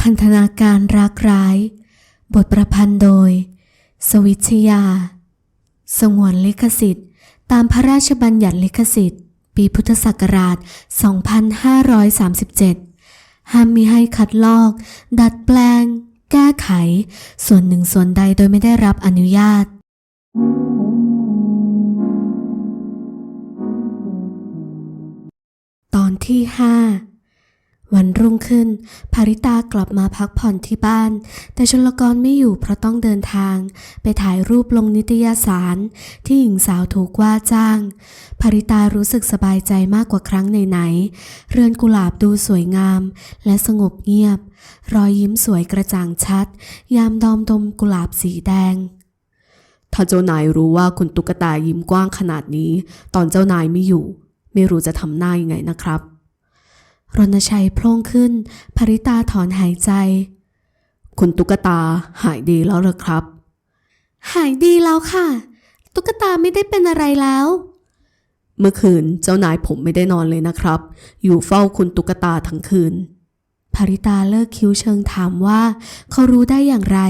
พันธนาการรักร้าย บทประพันธ์โดย สวิชยา สงวนลิขสิทธิ์ ตามพระราชบัญญัติลิขสิทธิ์ ปีพุทธศักราช 2537 ห้ามมิให้คัดลอก ดัดแปลง แก้ไข ส่วนหนึ่งส่วนใดโดยไม่ได้รับอนุญาตตอนที่ห้า วันรุ่งขึ้น ภาริตากลับมาพักผ่อนที่บ้าน แต่ชลกรไม่อยู่เพราะต้องเดินทาง ไปถ่ายรูปลงนิตยสาร ที่หญิงสาวถูกว่าจ้าง ภาริตารู้สึกสบายใจมากกว่าครั้งไหนๆเรือนกุหลาบดูสวยงาม และสงบเงียบ รอยยิ้มสวยกระจ่างชัด ยามดอมดมกุหลาบสีแดงถ้าเจ้านายรู้ว่าคุณตุ๊กตายิ้มกว้างขนาดนี้ ตอนเจ้านายไม่อยู่ ไม่รู้จะทำหน้ายังไงนะครับ รณชัยโพล่งขึ้น ภริตาถอนหายใจ คุณตุ๊กตาหายดีแล้วเหรอครับ หายดีแล้วค่ะ ตุ๊กตาไม่ได้เป็นอะไรแล้ว เมื่อคืนเจ้านายผมไม่ได้นอนเลยนะครับ อยู่เฝ้าคุณตุ๊กตาทั้งคืน ภริตาเลิกคิ้วเชิงถามว่า เขารู้ได้อย่างไร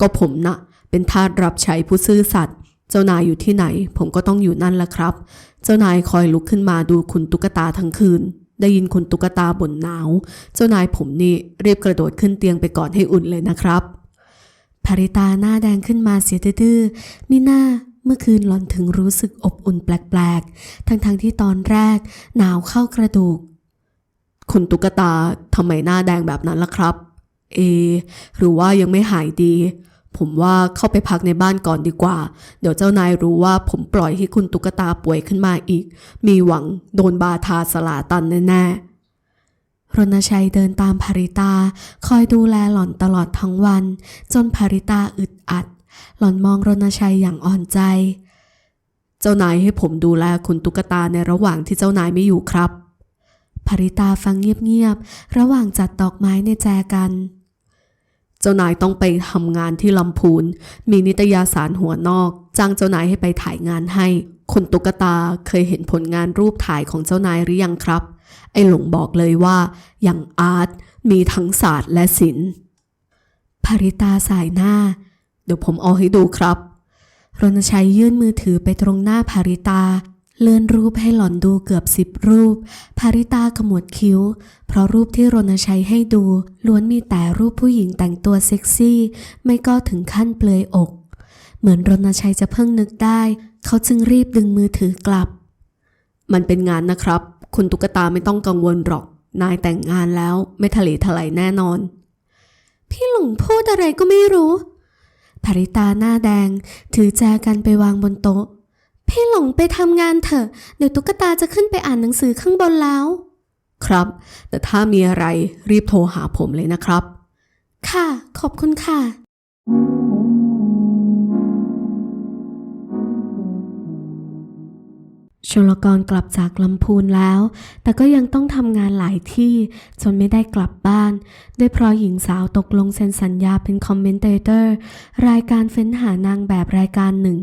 ก็ผมนะ่ะ เป็นทาสรับใช้ผู้ซื่อสัตย์เจ้านายอยู่ที่ไหน ผมก็ต้องอยู่นั่นแหละครับ เจ้านายคอยลุกขึ้นมาดูคุณตุ๊กตาทั้งคืน ได้ยินคุณตุ๊กตาบ่นหนาว เจ้านายผมนี่รีบกระโดดขึ้นเตียงไปก่อนให้อุ่นเลยนะครับภริตาหน้าแดงขึ้นมาเสียดื้อๆมิน่าเมื่อคืนหล่อนถึงรู้สึกอบอุ่นแปลกๆ ทั้งๆที่ตอนแรกหนาวเข้ากระดูก คุณตุ๊กตาทำไมหน้าแดงแบบนั้นล่ะครับ เอ หรือว่ายังไม่หายดี ผมว่าเข้าไปพักในบ้านก่อนดีกว่า เดี๋ยวเจ้านายรู้ว่าผมปล่อยให้คุณตุ๊กตาป่วยขึ้นมาอีก มีหวังโดนบาทาสลาตันแน่ๆรณชัยเดินตามภริตา คอยดูแลหล่อนตลอดทั้งวัน จนภริตาอึดอัด หล่อนมองรณชัยอย่างอ่อนใจ เจ้านายให้ผมดูแลคุณตุ๊กตาในระหว่างที่เจ้านายไม่อยู่ครับภริตาฟังเงียบๆ ระหว่างจัดดอกไม้ในแจกัน จ้านายต้องไปทำงานที่ลำพูน มีนิตยสารหัวนอก จ้างเจ้านายให้ไปถ่ายงานให้ คุณตุ๊กตาเคยเห็นผลงานรูปถ่ายของเจ้านายหรือยังครับ ไอ้หลงบอกเลยว่าอย่างอาร์ตมีทั้งศาสตร์และศิลป์ภริตาสายหน้า เดี๋ยวผมเอาให้ดูครับรณชัยยื่นมือถือไปตรงหน้าภาริตา เลื่อนรูปให้หล่อนดูเกือบสิบรูป ภาริตาขมวดคิ้ว เพราะรูปที่รณชัยให้ดู ล้วนมีแต่รูปผู้หญิงแต่งตัวเซ็กซี่ ไม่ก็ถึงขั้นเปลือยอก เหมือนรณชัยจะเพิ่งนึกได้ เขาจึงรีบดึงมือถือกลับ มันเป็นงานนะครับ คุณตุ๊กตาไม่ต้องกังวลหรอก นายแต่งงานแล้วไม่ทะเลทลายแน่นอน พี่หลงพูดอะไรก็ไม่รู้ภาริตาหน้าแดง ถือแจกันไปวางบนโต๊ะ พี่หลงไปทำงานเถอะ เดี๋ยวตุ๊กตาจะขึ้นไปอ่านหนังสือข้างบนแล้ว ครับ แต่ถ้ามีอะไรรีบโทรหาผมเลยนะครับ ค่ะ ขอบคุณค่ะ ชลกรกลับจากลำพูนแล้ว แต่ก็ยังต้องทำงานหลายที่จนไม่ได้กลับบ้าน ด้วยเพราะหญิงสาวตกลงเซ็นสัญญาเป็นคอมเมนเตเตอร์ รายการเฟ้นหานางแบบรายการหนึ่ง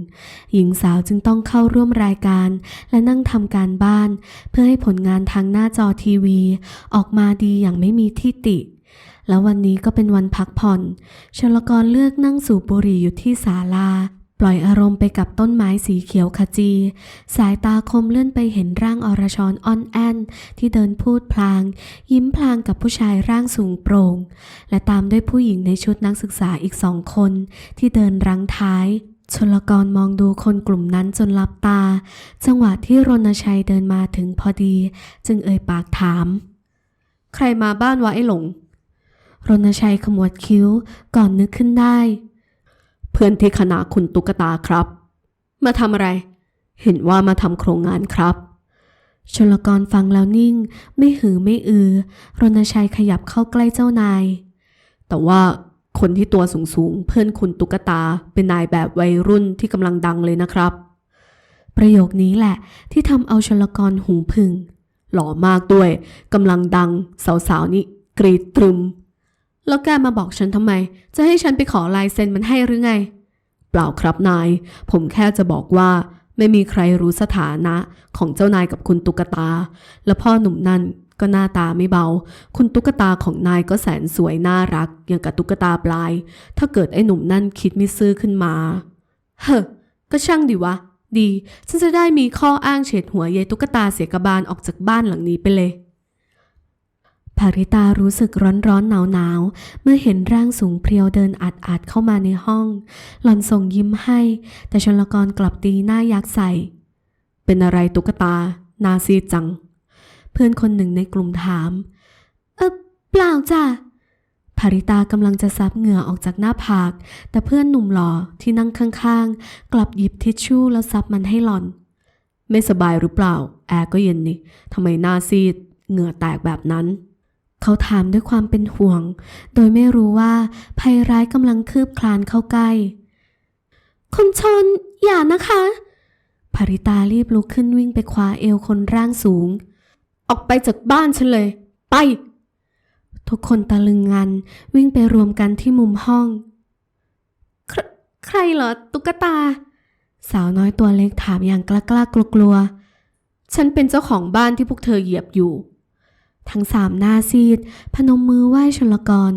หญิงสาวจึงต้องเข้าร่วมรายการ และนั่งทำการบ้าน เพื่อให้ผลงานทางหน้าจอทีวี ออกมาดีอย่างไม่มีที่ติแล้ววันนี้ก็เป็นวันพักผ่อน ชลกรเลือกนั่งสูบบุหรี่อยู่ที่ศาลา ล่อยอารมณ์ไปกับต้นไม้สีเขียวขจี สายตาคมเลื่อนไปเห็นร่างอรชรอ่อนแอนที่เดินพูดพลาง ยิ้มพลางกับผู้ชายร่างสูงโปร่ง และตามด้วยผู้หญิงในชุดนักศึกษาอีกสองคน ที่เดินรังท้ายชลกรมองดูคนกลุ่มนั้นจนลับตา จังหวะที่รณชัยเดินมาถึงพอดี จึงเอ่ยปากถาม ใครมาบ้านวะไอ้หลง รณชัยขมวดคิ้วก่อนนึกขึ้นได้ เพื่อนที่คณะคุณตุ๊กตาครับ มาทำอะไร เห็นว่ามาทำโครงงานครับ ชลกรฟังแล้วนิ่ง ไม่หือไม่อือ รณชัยขยับเข้าใกล้เจ้านาย แต่ว่าคนที่ตัวสูงๆเพื่อนคุณตุ๊กตาเป็นนายแบบวัยรุ่นที่กำลังดังเลยนะครับ ประโยคนี้แหละที่ทำเอาชลกรหูผึ่งหล่อมากด้วยกำลังดัง สาวๆนี่กรีดตรึม แล้วแกมาบอกฉันทำไม จะให้ฉันไปขอลายเซ็นมันให้หรือไง เปล่าครับนาย ผมแค่จะบอกว่า ไม่มีใครรู้สถานะของเจ้านายกับคุณตุ๊กตา และพ่อหนุ่มนั่นก็หน้าตาไม่เบา คุณตุ๊กตาของนายก็แสนสวยน่ารัก อย่างกับตุ๊กตาปลาย ถ้าเกิดไอ้หนุ่มนั่นคิดไม่ซื่อขึ้นมา เฮ้อ ก็ช่างดีวะ ดี ฉันจะได้มีข้ออ้างเฉดหัวยายตุ๊กตาเสียกบาลออกจากบ้านหลังนี้ไปเลย ภาริตารู้สึกร้อนร้อนหนาวหนาวๆ เมื่อเห็นร่างสูงเพรียวเดินอัดอัดๆเข้ามาในห้อง หล่อนส่งยิ้มให้ แต่ชลกรกลับตีหน้ายักษ์ใส่ เป็นอะไรตุ๊กตา นาซีจัง เพื่อนคนหนึ่งในกลุ่มถาม เออเปล่าจ้ะภาริตากำลังจะซับเหงื่อออกจากหน้าผาก แต่เพื่อนหนุ่มหล่อที่นั่งข้างๆ กลับหยิบทิชชู่แล้วซับมันให้หล่อน ไม่สบายหรือเปล่า แอร์ก็เย็นนี่ทำไมหน้าซีด เหงื่อแตกแบบนั้น เขาถามด้วยความเป็นห่วง โดยไม่รู้ว่าภัยร้ายกำลังคืบคลานเข้าใกล้คุณชน อย่านะคะภริตารีบลุกขึ้นวิ่งไปคว้าเอวคนร่างสูง ออกไปจากบ้านฉันเลย ไป ทุกคนตะลึงงัน วิ่งไปรวมกันที่มุมห้องใครใครเหรอ ตุ๊กตา สาวน้อยตัวเล็กถามอย่างกล้ากล้ากลัวกลัวฉันเป็นเจ้าของบ้านที่พวกเธอเหยียบอยู่ ทั้งสามหน้าซีด พนมมือไหว้ชลกร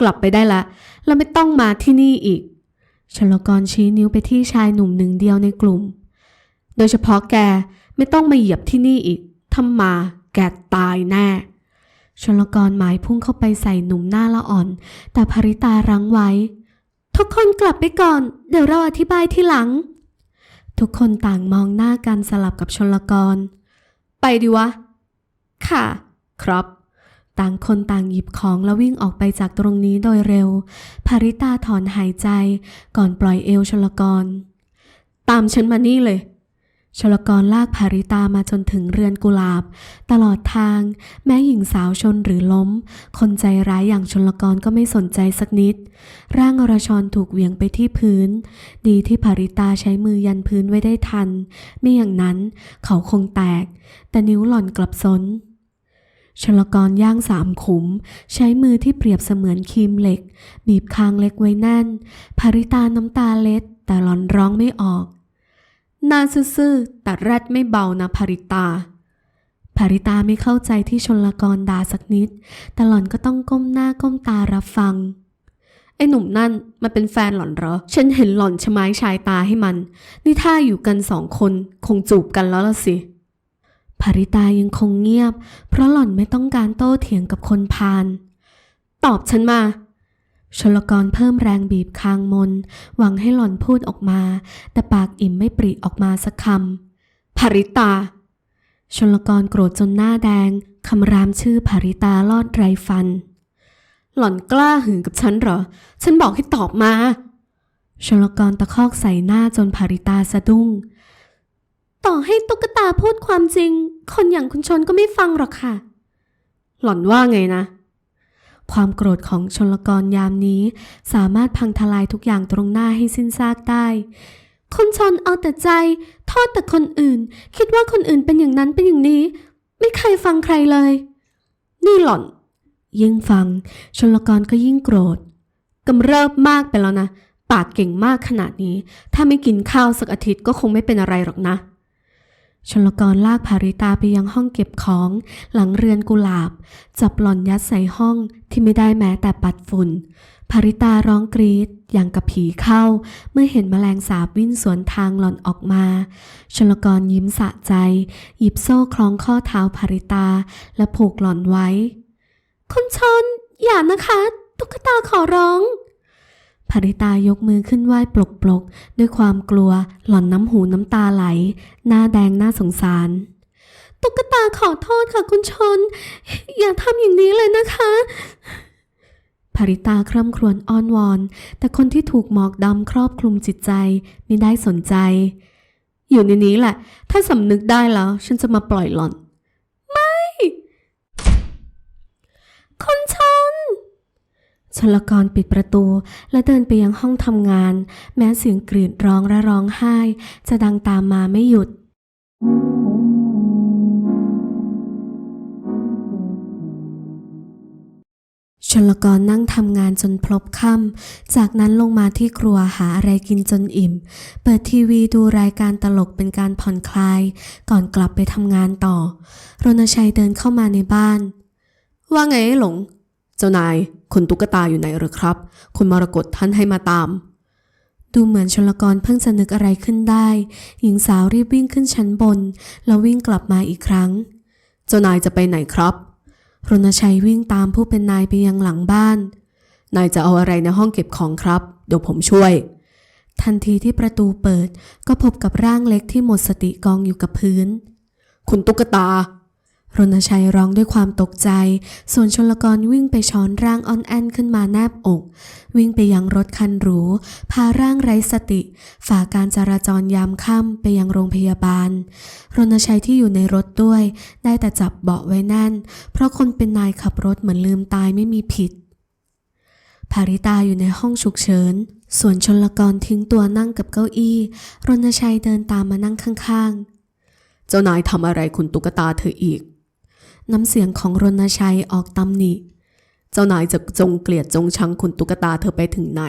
กลับไปได้ละแล้วไม่ต้องมาที่นี่อีก ชลกรชี้นิ้วไปที่ชายหนุ่มหนึ่งเดียวในกลุ่ม โดยเฉพาะแกไม่ต้องมาเหยียบที่นี่อีกถ้ามาแกตายแน่ชลกรหมายพุ่งเข้าไปใส่หนุ่มหน้าละอ่อน แต่ภริตารั้งไว้ ทุกคนกลับไปก่อน เดี๋ยวเราอธิบายทีหลัง ทุกคนต่างมองหน้ากันสลับกับชลกร ไปดิวะ ค่ะ ครับ ต่างคนต่างหยิบของแล้ววิ่งออกไปจากตรงนี้โดยเร็ว ภาริตาถอนหายใจก่อนปล่อยเอวชลกร ตามฉันมานี่เลยชลกรลากภาริตามาจนถึงเรือนกุหลาบ ตลอดทาง แม้หญิงสาวชนหรือล้ม คนใจร้ายอย่างชลกรก็ไม่สนใจสักนิด ร่างอรชรถูกเหวี่ยงไปที่พื้น ดีที่ภาริตาใช้มือยันพื้นไว้ได้ทัน ไม่อย่างนั้นเขาคงแตก แต่นิ้วหล่อนกลับซน ชลกรย่างสามขุม ใช้มือที่เปรียบเสมือนครีมเหล็ก บีบคางเล็กไว้แน่นภาริตาน้ำตาเล็ด แต่หลอนร้องไม่ออก นาซื่อแต่แรดไม่เบานะภริตาภาริตาไม่เข้าใจที่ชนลกรด่าสักนิด แต่หล่อนก็ต้องก้มหน้าก้มตารับฟัง ไอ้หนุ่มนั่นมันเป็นแฟนหล่อนเหรอ ฉันเห็นหล่อนชะไม้ชายตาให้มัน นี่ถ้าอยู่กันสองคนคงจูบกันแล้วละสิ ภาริตายังคงเงียบ เพราะหล่อนไม่ต้องการโต้เถียงกับคนพาลตอบฉันมา ชลกรเพิ่มแรงบีบคางมน หวังให้หล่อนพูดออกมา แต่ปากอิ่มไม่ปริออกมาสักคำภริตา ชลกรโกรธจนหน้าแดง คำรามชื่อภาริตาลอดไรฟัน หล่อนกล้าหึงกับฉันเหรอ ฉันบอกให้ตอบมาชลกรตะคอกใส่หน้าจนภาริตาสะดุ้ง ต่อให้ตุ๊กตาพูดความจริง คนอย่างคุณชนก็ไม่ฟังหรอกค่ะ หล่อนว่าไงนะ ความโกรธของชนลกรยามนี้ สามารถพังทลายทุกอย่างตรงหน้าให้สิ้นซากได้คนชนเอาแต่ใจโทษแต่คนอื่น คิดว่าคนอื่นเป็นอย่างนั้นเป็นอย่างนี้ ไม่เคยฟังใครเลย นี่หล่อน ยิ่งฟัง ชนลกรก็ยิ่งโกรธกำเริบมากไปแล้วนะปากเก่งมากขนาดนี้ ถ้าไม่กินข้าวสักอาทิตย์ก็คงไม่เป็นอะไรหรอกนะ ชลกรลากภาริตาไปยังห้องเก็บของ หลังเรือนกุหลาบ จับหล่อนยัดใส่ห้องที่ไม่ได้แม้แต่ปัดฝุ่นภาริตาร้องกรีดอย่างกับผีเข้า เมื่อเห็นแมลงสาบวิ่งสวนทางหล่อนออกมา ชลกรยิ้มสะใจ หยิบโซ่คล้องข้อเท้าภาริตา และผูกหล่อนไว้ คุณชนอย่านะคะ ตุ๊กตาขอร้อง ภริตายกมือขึ้นไหว้ปลกปลกด้วยความกลัวหล่อนน้ำหูน้ำตาไหล หน้าแดงหน้าสงสาร ตุ๊กตาขอโทษค่ะคุณชน อย่าทำอย่างนี้เลยนะคะภริตาคร่ำครวญอ้อนวอน แต่คนที่ถูกหมอกดำครอบคลุมจิตใจไม่ได้สนใจ อยู่ในนี้แหละ ถ้าสำนึกได้แล้ว ฉันจะมาปล่อยหล่อน คุณชน ชลกรปิดประตู และเดินไปยังห้องทำงาน แม้เสียงกรีดร้องและร้องไห้ จะดังตามมาไม่หยุด ชลกรนั่งทำงานจนพลบค่ำจากนั้นลงมาที่ครัวหาอะไรกินจนอิ่ม เปิดทีวีดูรายการตลกเป็นการผ่อนคลาย ก่อนกลับไปทำงานต่อ รณชัยเดินเข้ามาในบ้าน ว่าไงไอ้หลง เจ้านาย คุณตุ๊กตาอยู่ไหนหรือครับ คุณมรกตท่านให้มาตาม ดูเหมือนชลกรเพิ่งจะนึกอะไรขึ้นได้ หญิงสาวรีบวิ่งขึ้นชั้นบน แล้ววิ่งกลับมาอีกครั้ง เจ้านายจะไปไหนครับ รณชัยวิ่งตามผู้เป็นนายไปยังหลังบ้าน นายจะเอาอะไรในห้องเก็บของครับ เดี๋ยวผมช่วย ทันทีที่ประตูเปิด ก็พบกับร่างเล็กที่หมดสติกองอยู่กับพื้น คุณตุ๊กตา รณชัยร้องด้วยความตกใจ ส่วนชลกรวิ่งไปช้อนร่างอ่อนแอนขึ้นมาแนบอก วิ่งไปยังรถคันหรู พาร่างไร้สติ ฝ่าการจราจรยามค่ำไปยังโรงพยาบาล รณชัยที่อยู่ในรถด้วย ได้แต่จับเบาะไว้แน่น เพราะคนเป็นนายขับรถเหมือนลืมตายไม่มีผิด ภาริตาอยู่ในห้องฉุกเฉิน ส่วนชนลกรทิ้งตัวนั่งกับเก้าอี้ รณชัยเดินตามมานั่งข้างๆ เจ้านายทำอะไรคุณตุ๊กตาเธออีก น้ำเสียงของรณชัยออกตำหนิ เจ้านายจะจงเกลียดจงชังคุณตุ๊กตาเธอไปถึงไหน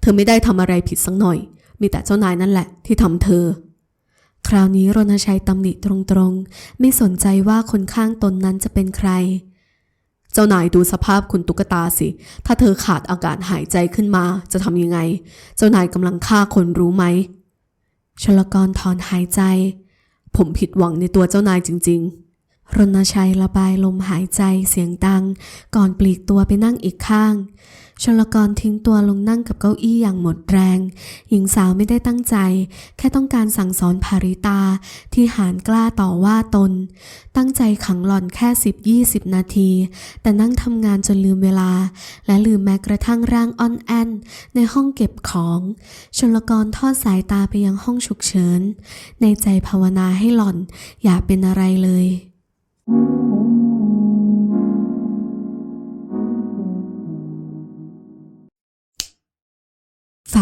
เธอไม่ได้ทำอะไรผิดสักหน่อย มีแต่เจ้านายนั่นแหละที่ทำเธอ คราวนี้รณชัยตำหนิตรงๆ ไม่สนใจว่าคนข้างตนนั้นจะเป็นใคร เจ้านายดูสภาพคุณตุ๊กตาสิ ถ้าเธอขาดอากาศหายใจขึ้นมาจะทำยังไง เจ้านายกำลังฆ่าคนรู้ไหมชลกรถอนหายใจ ผมผิดหวังในตัวเจ้านายจริง ๆ รณชัยระบายลมหายใจเสียงดัง ก่อนปลีกตัวไปนั่งอีกข้าง ชลกรทิ้งตัวลงนั่งกับเก้าอี้อย่างหมดแรง หญิงสาวไม่ได้ตั้งใจ แค่ต้องการสั่งสอนภาริตาที่หานกล้าต่อว่าตน ตั้งใจขังหล่อนแค่สิบยี่สิบนาที แต่นั่งทำงานจนลืมเวลา และลืมแม้กระทั่งร่างอ่อนแอน ในห้องเก็บของ ชลกรทอดสายตาไปยังห้องฉุกเฉิน ในใจภาวนาให้หล่อน อย่าเป็นอะไรเลย ฝ่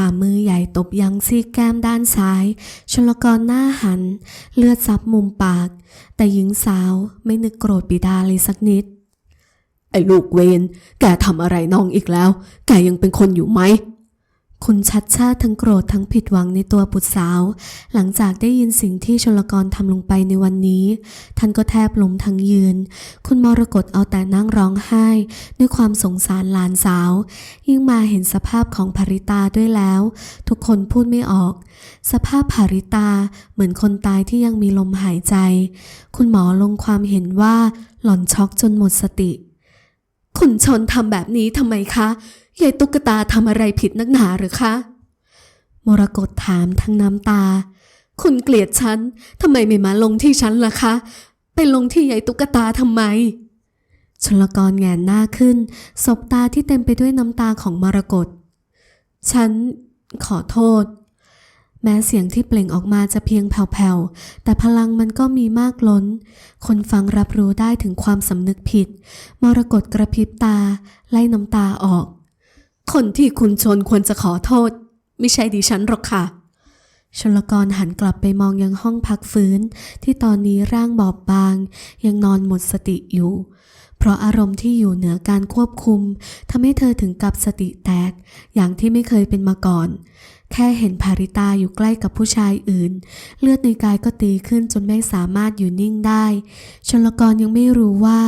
ามือใหญ่ตบยังซีกแก้มด้านซ้าย ชลกรหน้าหัน เลือดซับมุมปาก แต่หญิงสาวไม่นึกโกรธบิดาเลยสักนิด ไอ้ลูกเวน แกทำอะไรน้องอีกแล้ว แกยังเป็นคนอยู่ไหม คุณชัดชาติทั้งโกรธทั้งผิดหวังในตัวบุตรสาว หลังจากได้ยินสิ่งที่ชลกรทำลงไปในวันนี้ ท่านก็แทบล้มทั้งยืน คุณมรกตเอาแต่นั่งร้องไห้ ด้วยความสงสารหลานสาว ยิ่งมาเห็นสภาพของภริตาด้วยแล้ว ทุกคนพูดไม่ออก สภาพภริตาเหมือนคนตายที่ยังมีลมหายใจ คุณหมอลงความเห็นว่าหล่อนช็อกจนหมดสติ คุณชนทำแบบนี้ทำไมคะ ยายตุ๊กตาทำอะไรผิดนักหนาหรือคะ มรกตถามทั้งน้ำตา คุณเกลียดฉันทำไมไม่มาลงที่ฉันล่ะคะ ไปลงที่ยายตุ๊กตาทำไมชลกรแงนหน้าขึ้น สบตาที่เต็มไปด้วยน้ำตาของมรกตฉันขอโทษ แม้เสียงที่เปล่งออกมาจะเพียงแผ่วๆ แต่พลังมันก็มีมากล้น คนฟังรับรู้ได้ถึงความสำนึกผิด มรกตกระพริบตา ไล่น้ำตาออก คนที่คุณชนควรจะขอโทษ ไม่ใช่ดิฉันหรอกค่ะชลกรหันกลับไปมองยังห้องพักฟื้น ที่ตอนนี้ร่างบอบบาง ยังนอนหมดสติอยู่ เพราะอารมณ์ที่อยู่เหนือการควบคุมทำให้เธอถึงกับสติแตก อย่างที่ไม่เคยเป็นมาก่อน แค่เห็นภาริตาอยู่ใกล้กับผู้ชายอื่น เลือดในกายก็ตีขึ้นจนไม่สามารถอยู่นิ่งได้ชลกรยังไม่รู้ว่า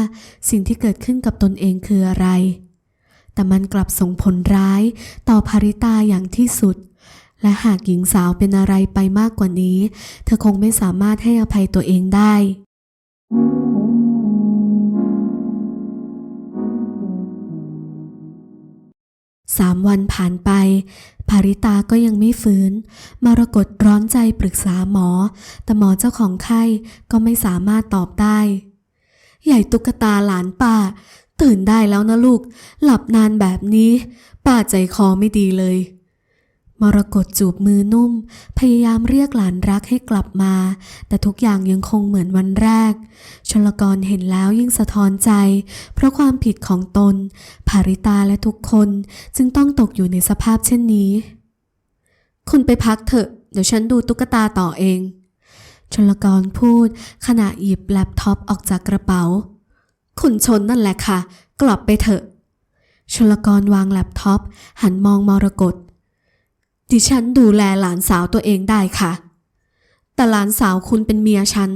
สิ่งที่เกิดขึ้นกับตนเองคืออะไร แต่มันกลับส่งผลร้ายต่อภาริตาอย่างที่สุด และหากหญิงสาวเป็นอะไรไปมากกว่านี้ เธอคงไม่สามารถให้อภัยตัวเองได้ สามวันผ่านไป ภาริตาก็ยังไม่ฟื้น มารกตร้อนใจปรึกษาหมอ แต่หมอเจ้าของไข้ก็ไม่สามารถตอบได้ ใหญ่ตุ๊กตาหลานป้า ตื่นได้แล้วนะลูก หลับนานแบบนี้ ป้าใจคอไม่ดีเลย มรกตจูบมือนุ่ม พยายามเรียกหลานรักให้กลับมา แต่ทุกอย่างยังคงเหมือนวันแรก ชลกรเห็นแล้วยิ่งสะท้อนใจ เพราะความผิดของตน ภาริตาและทุกคนจึงต้องตกอยู่ในสภาพเช่นนี้ คุณไปพักเถอะ เดี๋ยวฉันดูตุ๊กตาต่อเอง ชลกรพูดขณะหยิบแล็ปท็อปออกจากกระเป๋า คุณชนนั่นแหละค่ะ กลับไปเถอะ ชลกรวางแล็ปท็อป หันมองมรกตดิฉันดูแลหลานสาวตัวเองได้ค่ะ แต่หลานสาวคุณเป็นเมียฉัน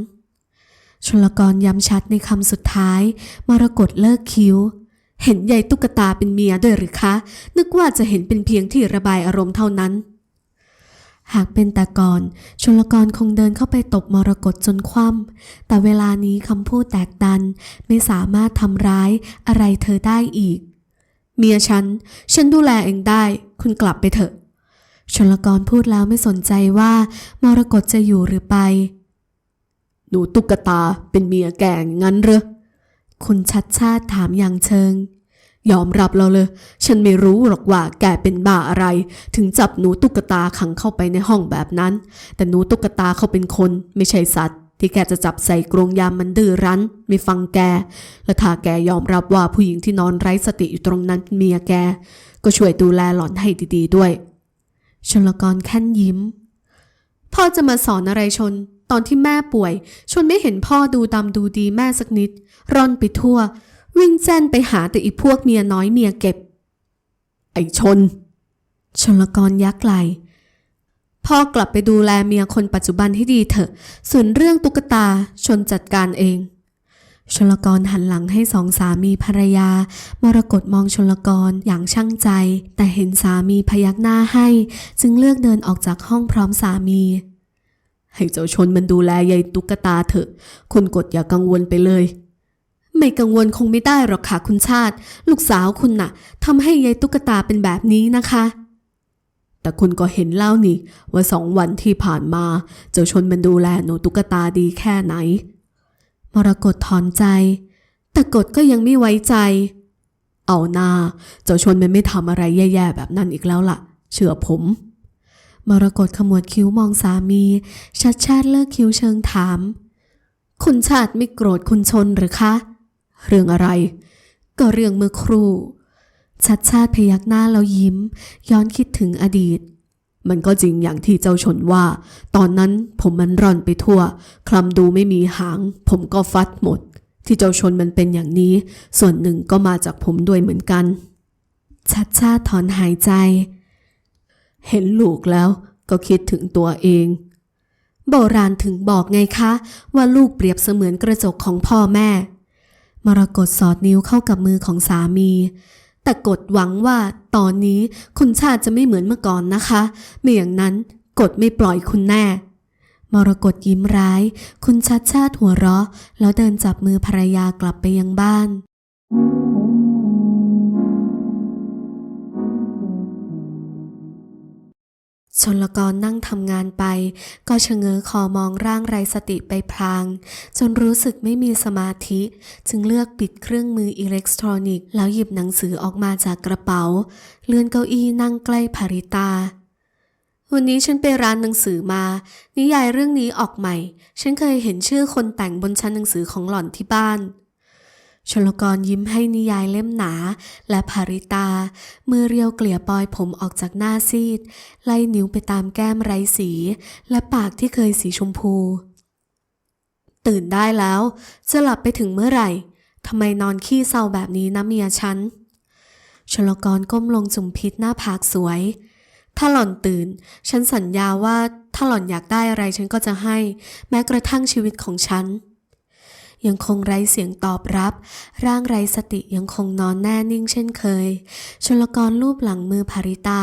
ชลกรย้ำชัดในคำสุดท้าย มรกตเลิกคิ้ว เห็นยายตุ๊กตาเป็นเมียด้วยหรือคะ นึกว่าจะเห็นเป็นเพียงที่ระบายอารมณ์เท่านั้นากเป็นแต่ก่อนชลกรคงเดินเข้าไปตบมรกตจนคว่ำแต่เวลานี้คำพูดแตกดัน ไม่สามารถทำร้ายอะไรเธอได้อีก เมียฉัน ฉันดูแลเองได้ คุณกลับไปเถอะ ชลกรพูดแล้วไม่สนใจว่า มรกตจะอยู่หรือไป หนูตุ๊กตาเป็นเมียแกงงั้นเหรอ คุณชัดชาติถามอย่างเชิง ยอมรับเราเลย ฉันไม่รู้หรอกว่าแกเป็นบ้าอะไร ถึงจับหนูตุ๊กตาขังเข้าไปในห้องแบบนั้น แต่หนูตุ๊กตาเขาเป็นคนไม่ใช่สัตว์ ที่แกจะจับใส่กรงยามมันดื้อรั้น ไม่ฟังแก และถ้าแกยอมรับว่าผู้หญิงที่นอนไร้สติอยู่ตรงนั้นเป็นเมียแก ก็ช่วยดูแลหล่อนให้ดีๆด้วย ชลกรแค่นยิ้ม พ่อจะมาสอนอะไรชนตอนที่แม่ป่วย ชนไม่เห็นพ่อดูดำดูดีแม่สักนิด ร่อนไปทั่ว วิ่งแจ้นไปหาแต่อีพวกเมียน้อยเมียเก็บ ไอชน ชนลกรยักไหลพ่อกลับไปดูแลเมียคนปัจจุบันให้ดีเถอะ ส่วนเรื่องตุ๊กตาชนจัดการเองชลกรหันหลังให้สองสามีภรรยา มรกตมองชลกรอย่างช่างใจ แต่เห็นสามีพยักหน้าให้ จึงเลือกเดินออกจากห้องพร้อมสามี ให้เจ้าชนมันดูแลยายตุ๊กตาเถอะ คนกดอย่ากังวลไปเลย ไม่กังวลคงไม่ได้หรอกค่ะคุณชาติ ลูกสาวคุณน่ะทำให้ยายตุ๊กตาเป็นแบบนี้นะคะ แต่คุณก็เห็นแล้วนี่ ว่าสองวันที่ผ่านมา เจ้าชนมันดูแลหนูตุ๊กตาดีแค่ไหน มรกตถอนใจ แต่กฎก็ยังไม่ไว้ใจ เอาหน้าเจ้าชนมันไม่ทำอะไรแย่ๆแบบนั้นอีกแล้วล่ะ เชื่อผม มรกตขมวดคิ้วมองสามี ชัดชาติเลิกคิ้วเชิงถาม คุณชาติไม่โกรธคุณชนหรือคะ เรื่องอะไร ก็เรื่องเมื่อครู่ ชัดชาติพยักหน้าแล้วยิ้ม ย้อนคิดถึงอดีต มันก็จริงอย่างที่เจ้าชนว่า ตอนนั้นผมมันร่อนไปทั่ว คลำดูไม่มีหาง ผมก็ฟัดหมด ที่เจ้าชนมันเป็นอย่างนี้ ส่วนหนึ่งก็มาจากผมด้วยเหมือนกัน ชัดชาติถอนหายใจ เห็นลูกแล้วก็คิดถึงตัวเองโบราณถึงบอกไงคะ ว่าลูกเปรียบเสมือนกระจกของพ่อแม่ มรกตสอดนิ้วเข้ากับมือของสามี แต่กดหวังว่าตอนนี้คุณชาติจะไม่เหมือนเมื่อก่อนนะคะไม่อย่างนั้นกดไม่ปล่อยคุณแน่ มรกตยิ้มร้าย คุณชัดชาติหัวเราะ แล้วเดินจับมือภรรยากลับไปยังบ้าน ชนลกรนั่งทำงานไป ก็ชะเง้อคอมองร่างไรสติไปพลาง จนรู้สึกไม่มีสมาธิ จึงเลือกปิดเครื่องมืออิเล็กทรอนิกส์แล้วหยิบหนังสือออกมาจากกระเป๋า เลื่อนเก้าอี้นั่งใกล้ภาริตา วันนี้ฉันไปร้านหนังสือมา นิยายเรื่องนี้ออกใหม่ ฉันเคยเห็นชื่อคนแต่งบนชั้นหนังสือของหล่อนที่บ้าน ชลกรยิ้มให้นิยายเล่มหนา และภาริตา มือเรียวเกลี่ยปลอยผมออกจากหน้าซีด ไล่นิ้วไปตามแก้มไร้สี และปากที่เคยสีชมพู ตื่นได้แล้ว จะหลับไปถึงเมื่อไหร่ทำไมนอนขี้เศร้าแบบนี้นะเมียฉัน ชลกรก้มลงจุ่มพิษหน้าผากสวย ถ้าหล่อนตื่น ฉันสัญญาว่าถ้าหล่อนอยากได้อะไรฉันก็จะให้ แม้กระทั่งชีวิตของฉัน ยังคงไร้เสียงตอบรับ ร่างไร้สติยังคงนอนแน่นิ่งเช่นเคย ชลกรลูบหลังมือภาริตา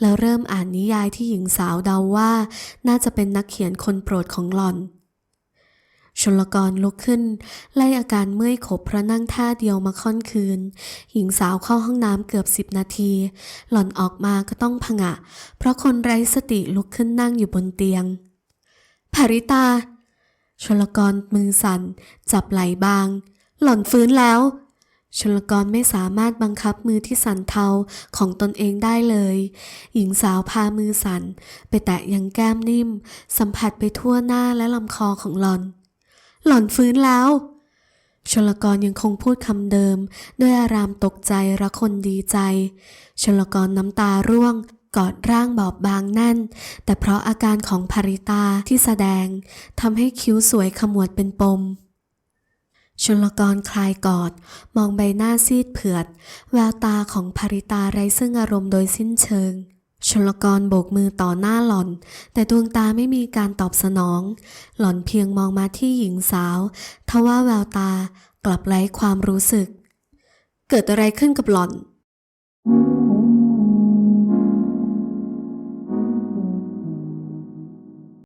แล้วเริ่มอ่านนิยายที่หญิงสาวเดาว่า น่าจะเป็นนักเขียนคนโปรดของหล่อนชลกรลุกขึ้น ไล่อาการเมื่อยขบเพราะนั่งท่าเดียวมาค่อนคืน หญิงสาวเข้าห้องน้ำเกือบสิบนาที หล่อนออกมาก็ต้องผงะ เพราะคนไร้สติลุกขึ้นนั่งอยู่บนเตียงภาริตา ชลกรมือสั่น จับไหล่บาง หล่อนฟื้นแล้ว ชลกรไม่สามารถบังคับมือที่สั่นเทาของตนเองได้เลย หญิงสาวพามือสั่น ไปแตะยังแก้มนิ่ม สัมผัสไปทั่วหน้าและลำคอของหล่อน หล่อนฟื้นแล้วชลกรยังคงพูดคำเดิม ด้วยอารามตกใจระคนดีใจ ชลกรน้ำตาร่วง กอดร่างบอบบางแน่น แต่เพราะอาการของภริตาที่แสดงทำให้คิ้วสวยขมวดเป็นปมชลกรคลายกอด มองใบหน้าซีดเผือด แววตาของภริตาไร้ซึ่งอารมณ์โดยสิ้นเชิง ชลกรโบกมือต่อหน้าหล่อน แต่ดวงตาไม่มีการตอบสนอง หล่อนเพียงมองมาที่หญิงสาว ทว่าแววตากลับไร้ความรู้สึก เกิดอะไรขึ้นกับหล่อน